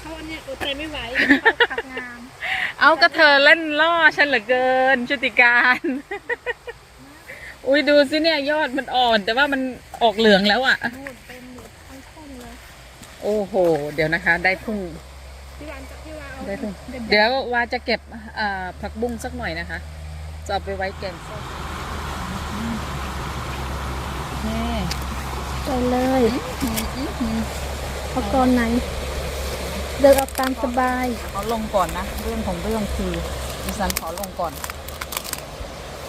เขาอันเนี้ยอดใจไม่ไหวเขาขับงามเอากระเธอเล่นล่อฉันเหลือเกินชุติการ อุ้ยดูสิเนี่ยยอดมันอ่อน แต่ว่ามันออกเหลืองแล้วอะ นู่นเต็มอยู่ทั้งต้นเลยโอ้โห เดี๋ยวนะคะ ได้พุ่ง พี่วานจะพี่วานเอาได้พุ่ง เด็ดๆเดี๋ยววาจะเก็บอ่าผักบุ้งสักหน่อยนะคะ จะเอาไปไว้แกงส้มนี่ ไปเลย เอากอนไหน เดินเอาตามสบายขอลงก่อนนะ เรื่องของเรื่องคือดิฉันขอลงก่อน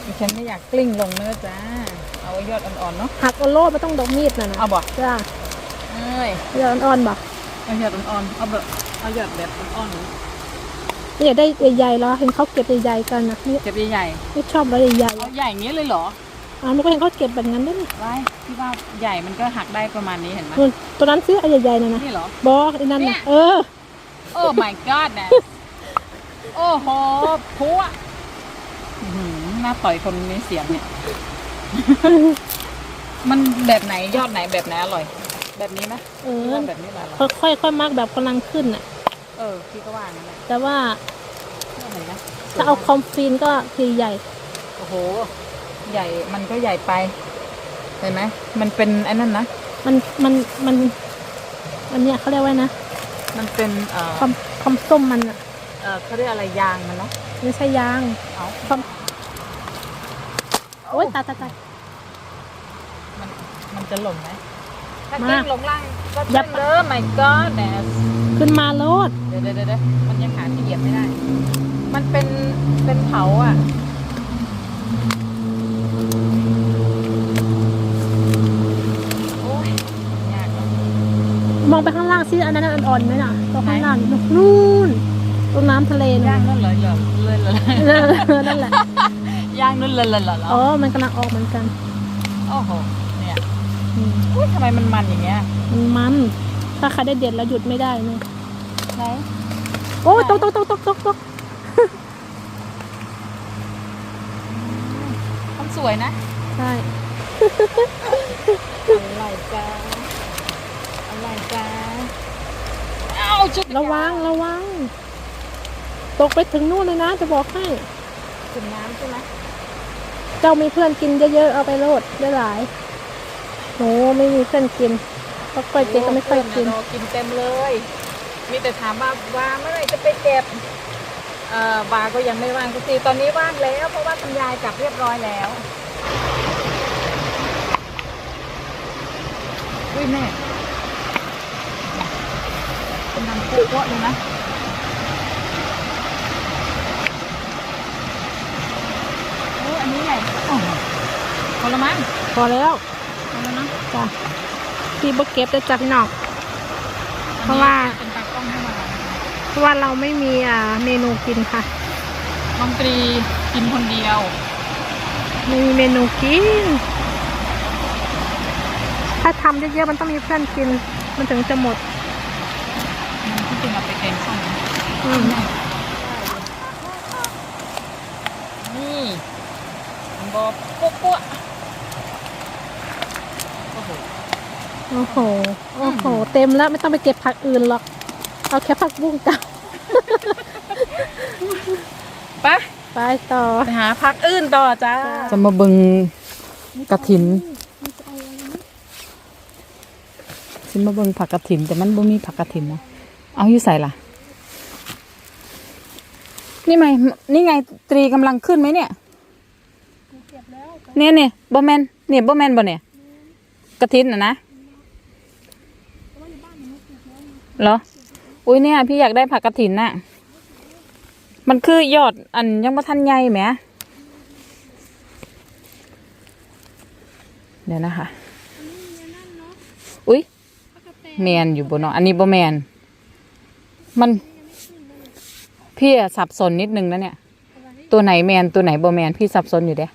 ดิฉันไม่อยากกลิ้งลงเนื้อะจ้า เอายอดอ่อนๆเนาะ หักเอาโลดไม่ต้องดอกมีดน่ะนะเอาบ่จ้าเอ้ยเดี๋ยวอ่อนๆบ่เอายอดอ่อนๆเอาแบบเอายอดแบบอ่อนๆนี้นี่อยากได้ใหญ่ๆแล้วเห็นเขาเก็บใหญ่ๆกันนะนี่เก็บใหญ่ไม่ชอบอะไรใหญ่ๆเอาใหญ่อย่างนี้เลยเหรอๆอ้าวหนูก็เห็นเขาเก็บแบบนั้นด้วยนี่ไว้ที่ว่าใหญ่มันก็หักได้ประมาณนี้เห็นไหมนู่นตัวนั้นซื้ออันใหญ่ๆน่ะนะนี่เหรอบอไอ้นั่นเนี่นะยเออ โอ้ my god นะ โอ้โหพัวอื้อหือหน้าต่อยคนมีเสียงเนี่ย มันแบบไหนยอดไหนแบบไหนอร่อย แบบนี้ไหมเอพี่อว่าแบบนี้แหละอร่อยค่อยๆค่อยมากแบบกำลังขึ้นน่ะ เออพี่ก็ว่างั้นแหละแต่ว่ายอดไหนนะถ้าเอาคอมฟีนก็คือใหญ่ โอ้โห ใหญ่มันก็ใหญ่ไปเห็นไหมมันเป็นไอ้นั่นนะมันมันมันอันเนี้ยเขาเรียกว่านะ มันเป็นเอ่อความความส้มมันอะเอ่อเขาเรียกอะไรยางมันเนาะไม่ใช่ยางเอาความโอ๊ยตายตายตาย มันมันจะหล่นไหมถ้ามากิ้งลงล่างก็ยัยับบเลย my god แหนขึ้นมาโลดเดี๋ยวเดี๋ยวเดี๋ยวมันยังหาที่เหยียบไม่ได้ มันเป็นเป็นเผาอะ โอ้ยยากเนอะ มองไปข้างล่างซิอันนั้นอ่อนๆไหมน่ะตรงข้างล่างนู่นตรงน้ำทะเลย่าน่ะงนั่นเลยเหรอเลยเลยเออนั่นแหละย่างนั่นเลยเลยเหรออ๋อมันกำลังออกเหมือนกันโอ้โหเนี่ยอืมอุ้ยทำไมมันมันอย่างเงี้ยมันมันถ้าใครได้เด็ดแล้วหยุดไม่ได้เลยไหนโอ้ยตกตกตกตกตกตกมันสวยนะใช่อะไรจ้า อะไรจ้าเอ้าจุดระวังระวัง ตกไปถึงนู่นเลยนะ จะบอกให้ถึงน้ำใช่ไหมเจ้ามีเพื่อนกินเยอะๆ เอาไปโลดได้หลายโหไม่มีเพื่อนกินเพราะก้อยเจ๊ก็ไม่ค่อยกินโกินเต็มเลย มีแต่ถามว่าว่าเมื่อไหร่จะไปเก็บเอ่อบาก็ยังไม่ว่างสักทีตอนนี้ว่างแล้ว เพราะว่าคุณยายกลับเรียบร้อยแล้วอุ้ยแม่ เป็นน้ำพุเพาะเลยนะโอ้อันนี้ใหญ่โอ้โหพอละมั้งพอแล้วพอแล้วเนอะจ้ะพี่บกเก็บได้จากนอกเพราะว่าเป็นตากล้องให้มาเพราะว่าเราไม่มีอ่าเมนูกินค่ะน้องตรีกินคนเดียว ไม่มีเมนูกิน ถ้าทำเยอะๆมันต้องมีเพื่อนกิน มันถึงจะหมด มันที่จริงเอาไปแกงส้มนะอืม นี่มันบอปุ๊บปุ๊บโอ้โหโอ้โห โอ้โห เต็มแล้วไม่ต้องไปเก็บผักอื่นหรอก เอาแค่ผักบุ้งเก่าไปไปต่อ ไปหาพักอื่นต่อจ้าจ้าจะมาบึงกระถินฉันมาเบิ่งผักกระถิน แต่มันบ่มีผักกระถินนะ เอาอยู่ใส่ล่ะ นี่ไงนี่ไงตรีกำลังขึ้นไหมเนี่ยเนี่ยเนี่ยบ่แมนเนี่ยบ่แมนบ่เนี่ยกระถินน่ะนะเหรอ อุ้ยเนี่ย พี่อยากได้ผักกระถินน่ะ มันคือยอดอันยังบ่ทันใหญ่แหมเดี๋ยวนะคะ อุ้ยแมนอยู่บนเนาะอันนี้บ่แมน มัน พี่อะสับสนนิดนึงนะเนี่ย ตัวไหนแมนตัวไหนบ่แมนพี่สับสนอยู่เด้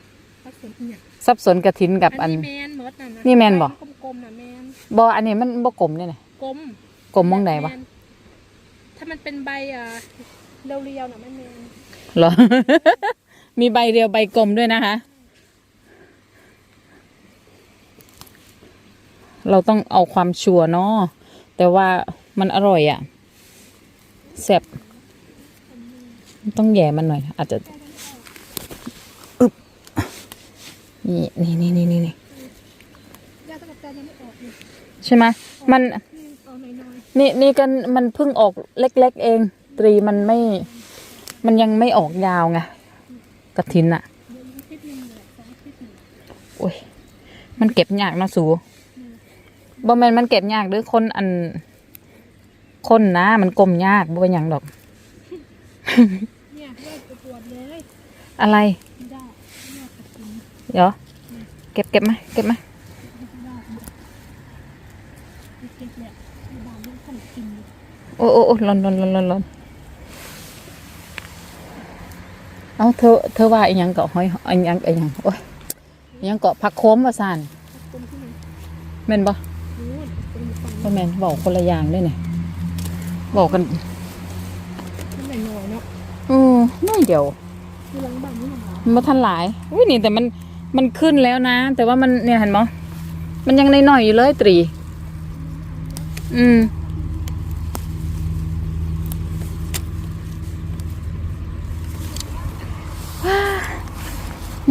สับสนกระถินกับอันแมนหมดน่ะะนี่แม่นบ่ กลมๆน่ะแมนบออันนี้มันบ่กลมเนี่ยนะกลมกลมมองไหนวะแมถ้ามันเป็นใบอะเรียวๆน่ะไม่แมนเหรอ มีใบเรียวใบกลมด้วยนะคะ เราต้องเอาความชัวร์เนาะแต่ว่ามันอร่อยอะ่ะ แซ่บต้องแย่มันหน่อย อาจจะอึบนี่นี่นี่นี่นี่ใช่ไหมมันนี่นี่กันมันเพิ่งออกเล็ก ๆ เอง ตรีมันไม่ มันยังไม่ออกยาวไงกระถินอะๆเดี๋ยวอีกอาทิตย์หนึงเลยสองอาทิตย์หนึ่งโอ้ยมันเก็บยากนะสูบ่แมนมันเก็บยากหรือคนอัน คนนะ มันกลมยากบ่เป็นหยังดอก เนี่ยเลือดปวดเลยอะไร ไม่ได้เลือดกระตุ้นเดี๋ยว เก็บเก็บไหมเก็บไหมไม่ได้เจ็บเนี่ยในบ้านลูกท่านกินอยู่โอ้โอ้โอ้ร้อนร้อนร้อนร้อนร้อนเอาเธอเธอว่าอีหยังเกาะหอยอีหยังอีหยังโอ้ยอีหยังเกาะผักโคมว่าซานตรงที่ไหนแม่นบ่นู้นตรงฝั่ง บ่แม่นบอกคนละอย่างด้วยเนี่ย บอกกันนั่นหน่อยหน่อยๆเนาะอือน้อยเดียวที่หลังบ้านนี่หรอมันบ่ทันหลายอุ้ยนี่แต่มันมันขึ้นแล้วนะ แต่ว่ามันเนี่ยเห็นบ่มันยังน้อยๆอยู่เลยตรี อืม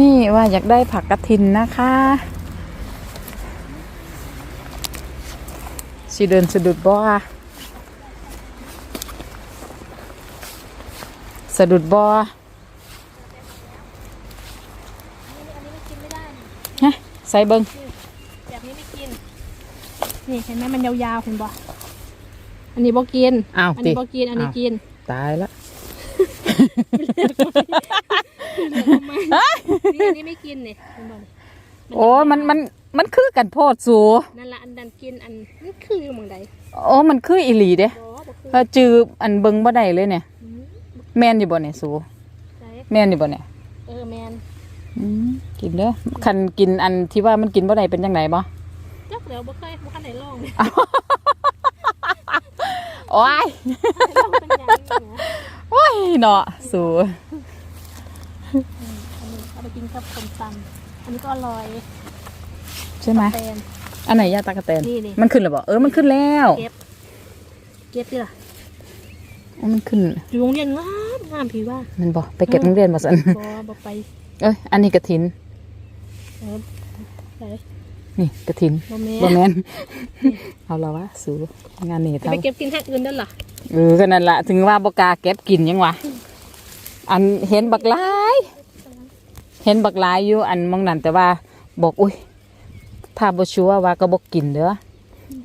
นี่ว่าอยากได้ผักกระถินนะคะสิเดินสะดุดบ่อะ สะดุดบ่อันนี้ไม่กินไม่ได้นี่ฮะใส่เบิงแบบนี้ไม่กิน นี่เห็นไหมมันยาวๆเห็นบ่ อันนี้บ่กิน อ้าวอันตินี้บ่กิน อันนี้กินตายละนี่อันนี้ไม่กินเนี่ยเห็นบ่นี่โอ้ยมันมันมันคือกันโพดสูนั่นละอันดันกินอันมันคืออยู่หมองใดโอ้มันคืออีหลีเด้บ่บ่คือถ้าจืออันเบิงบ่ได้เลยเนี่ยอืม แม่นอยู่บ่เนี่ยสูใช่แม่นอยู่บ่เนี่ยเออแมนอืมกินเด้อคันกินอันที่ว่ามันกินบ่ได้เป็นจังไดบ่จักเดี๋ยวบ่เคยบ่คันได้ลองเลยโอ้ยลองเป็นอย่างนี้นะโอ้ยเนาะสูอันนี้เอาไปกินกับส้มตำอันนี้ก็อร่อยใช่ไหมแตน อันไหนยาตากระแตนนี่นี่มันขึ้นแล้วบ่เออมันขึ้นแล้ว เก็บ เก็บดิล่ะอ๋อ มันขึ้นอยู่โรงเรียนงามงามพี่ว่ามันบ่ไปเก็บโรงเรียนบ่ซั่นบ่บ่ไป เอ้ยอันนี้กระถินเออไปนี่กระถินบ่แม่บ่แม่นเอาละวะสูงานนี้จะเท่าไปเก็บกินทางอื่นเด้อล่ะเออก็นั่นละถึงว่าบกล้าเก็บกินยังวะอันเห็นบักหลายเห็นบักหลายอยู่อันมองนั่นแต่ว่าบอกอุ้ยถ้าบ่ชัวร์ว่าก็บอกกินเด้อ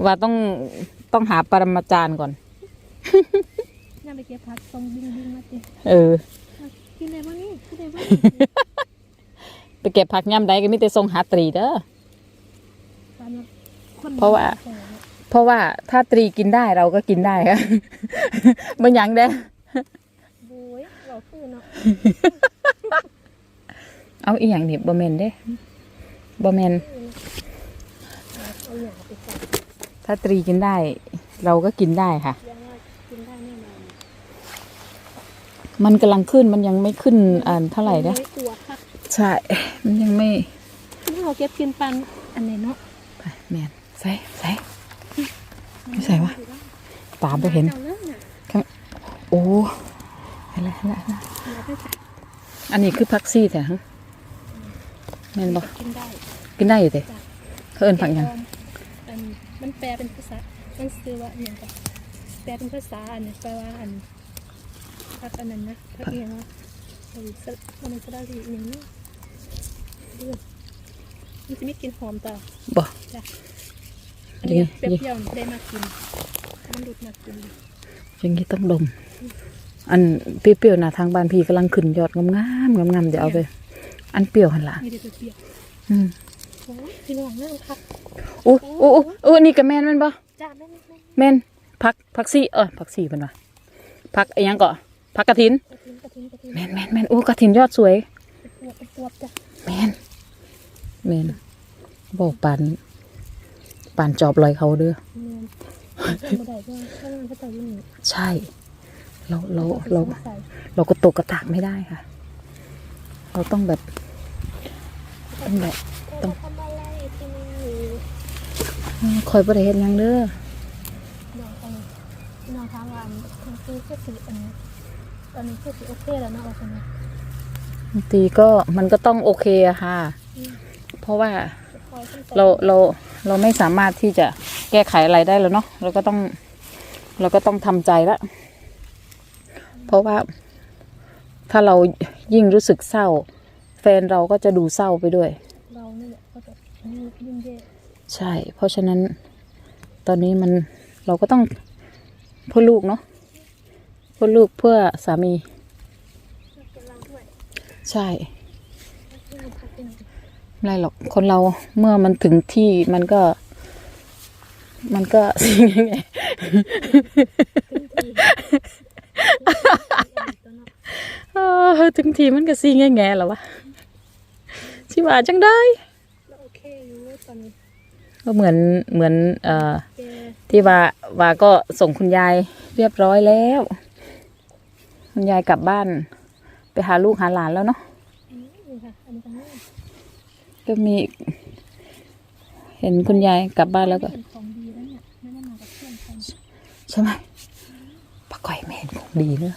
ว่าต้องต้องหาปรมาจารย์ก่อน น่าไปเก็บผักตรงบิงบิงมาติเออ กินได้บ่นี่กินได้บ่ไปเก็บผักย่ำใดก็มีแต่ทรงหาตรีเด้อตอนนี้คนเพราะว่า เพราะว่าถ้าตรีกินได้เราก็กินได้ค่ะมันหยังเด้อโอ้ยเราคือเนาะ เอาอีหยังนี่บ่แม่นเด้บ่แม่นเอาอย่างเอาไปใส่ถ้าตรีกินได้ เราก็กินได้ค่ะ ยังว่ากินได้แน่นอน มันกำลังขึ้นมันยังไม่ขึ้นอ่านเท่าไหร่นะไม่กลัวค่ะใช่ มันยังไม่นี่เราเก็บกินปันอันไหนเนาะไปแมนใส่ใส่ไม่ใส่วะตามไปเห็นอาเรื่องน่ะโอ้อะไรอะไรอะไรเราไปใส่อันนี้คือพักซี่แต่ฮะแมนบอกกินได้กินได้อยู่เด้เขาเอินผักหยังอันมันแปลเป็นภาษามันซื้อว่าอหย่างกันแปลเป็นภาษาอันนี้แปลว่าอัน พักอันนั้นนะพักอหย่างว่าเออสะมันสะดาลีอหย่างนี้เลือดมันจะไม่กินหอมต่อบอกจ้ะอันอย่างนี้นี้เปรี้ยวๆได้มากินมันดูดมากินอย่างนี้ต้องดม อันเปรี้ยวๆนะทางบ้านพี่กำลังขึ้นยอดงามๆงามๆเดี๋ยวเอาไป อันเปรี้ยวหันหละมีแต่เปรี้ยวอืมโอ้ยพี่น้องนั่งพักอู้อู้อู้อู้อันนี้ก็แมนแม่นบ่จ้าแม่แม่แมนพักพักซี่เออพักซี่เป็นวะพักไอ้หยังเกาะ พักกระถินกระทิ้งกระทิ้งกระทิ้งแมนแมนแมนอู้กระถินยอดสวยปวดปวดจ้ะแมนแมนบอกปานปานจอบลอยเขาเด้อเงินใส่บ่ได้ด้วยถ้างานเขาจะยุ่งใช่ เราเราเรา ใส่เราก็ตกกระตากไม่ได้ค่ะ เราต้องแบบต้องแบบ ต้อง ทำอะไรที่นี่คอยบริเฮ็ดหยังเด้อดอกอะไรน้องถามว่าอันมันคือคือสีอันนี้ต อนนี้คือสีโอเคแล้วเนาะว่าคนนี้ดนตรีก็มันก็ต้องโอเคอะค่ะ เพราะว่าคอยขึ้นไปเราเราเราไม่สามารถที่จะแก้ไขอะไรได้แล้วเนาะเราก็ต้อง เราก็ต้องทำใจละเพราะว่าถ้าเรายิ่งรู้สึกเศร้า แฟนเราก็จะดูเศร้าไปด้วย เรานี่แหละก็จะยิ่งยิ่งแย่ใช่ เพราะฉะนั้นตอนนี้มันเราก็ต้องเพื่อลูกเนาะเพื่อลูกเพื่อสามี ใช่ไม่ไรหรอกคนเราเมื่อมันถึงที่มันก็ มันก็สิ่งไงถึงทีมันก็ซีแง่แง่แล้ววะชิว่าจังได้ก็เหมือนเหมือนเอ่อที่ว่าว่าก็ส่งคุณยายเรียบร้อยแล้ว คุณยายกลับบ้าน ไปหาลูกหาหลานแล้วเนาะก็มี เห็นคุณยายกลับบ้านแล้วก็ใช่ไหมป้าก้อยไม่เห็นของดีเนอะ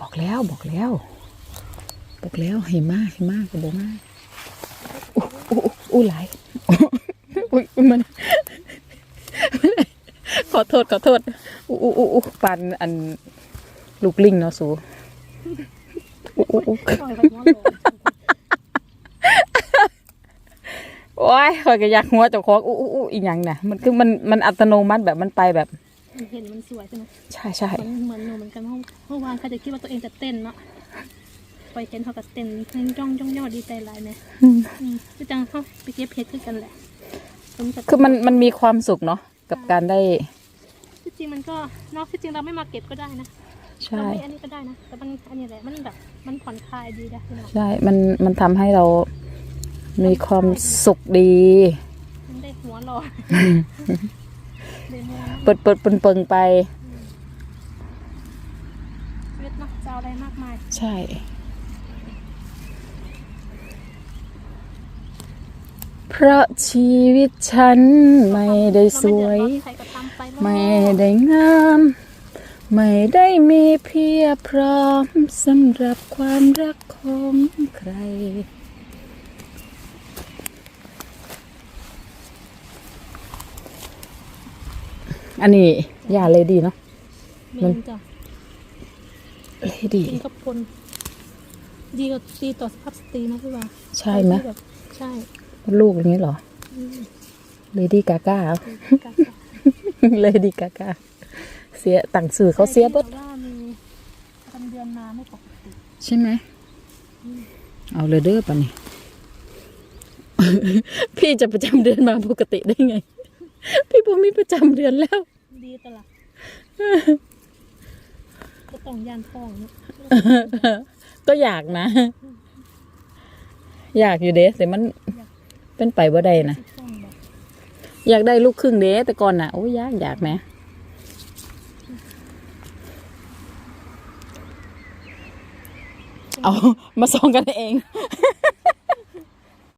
บอกแล้วบอกแล้ว บอกแล้วเห็นมากเห็นมากกระบอกมากอู้อู้อู้ไหลายอุ้ยมันขอโทษขอโทษอู้อู้อู้อู้ปันอัน ลูกลิงเนาะสูอู้อู้อู้คอยกับหัวโหลโอ้ยคอยก็อยากหัวเจ้าของอู้อู้อู้อีหยังน่ะ มันคือมันมันอัตโนมัติแบบมันไปแบบมันเห็นมันสวยใช่ไหมใช่ใช่มันเหมือนหนูเหมือนกันเมื่อเมื่อวานเขาจะคิดว่าตัวเองจะเต้นเนาะไปเห็นเขาก็เต้นจ้องจ้องย่อดีใจหลายเนี่ยอืมอืมคือจังเขาไปเก็บเพชรคือกันแหละผมจะคือมันมันมีความสุขเนาะกับการได้ที่จริงมันก็เนอกที่จริงเราไม่มาเก็บก็ได้นะ ใช่ เราไม่อันนี้ก็ได้นะ แต่มันอันนี้แหละ มันแบบ มันผ่อนคลายดีนะพี่น้องใช่ มันมันทำให้เรามีความสุขดี มันได้หัวเรอ ได้หัวเปิดเปิดเปิงเปิงไป ชีวิตเนาะจะเอาอะไรมากมาย ใช่ เพราะชีวิตฉันไม่ได้สวย เราไม่เดือดร้อนใครก็ทำไปเลยไม่ได้งาม ไม่ได้มีเพียบพร้อมสำหรับความรักของใคร อันนี้ยาเลยดีเนาะเมนจ้ะเลยดี กินกับคนดีกว่าดีต่อสภาพสตรีนะพี่ว่าใช่ไหมที่แบบใช่ลูกอย่างนี้เหรอ อืมเลดี้กาก้ากะเลดี้กาก้า เสียต่างสื่อเขาเสียเบดแต่ว่ามีประจำเดือนมาไม่ปกติใช่ไหม เอาเลยเด้อปะนี่ พี่จะประจำเดือนมาปกติได้ไง พี่ผมมีประจำเดือนแล้ว ดีตลอดก็ต้องยานท้องเนอะก็อยากนะ อยากอยู่เด้แต่มันเป็นไปบ่ได้นะที่ท้องแบบอยากได้ลูกครึ่งเด้แต่ก่อนน่ะโอ้ยยากอยากไหม เอามาส่องกันเอง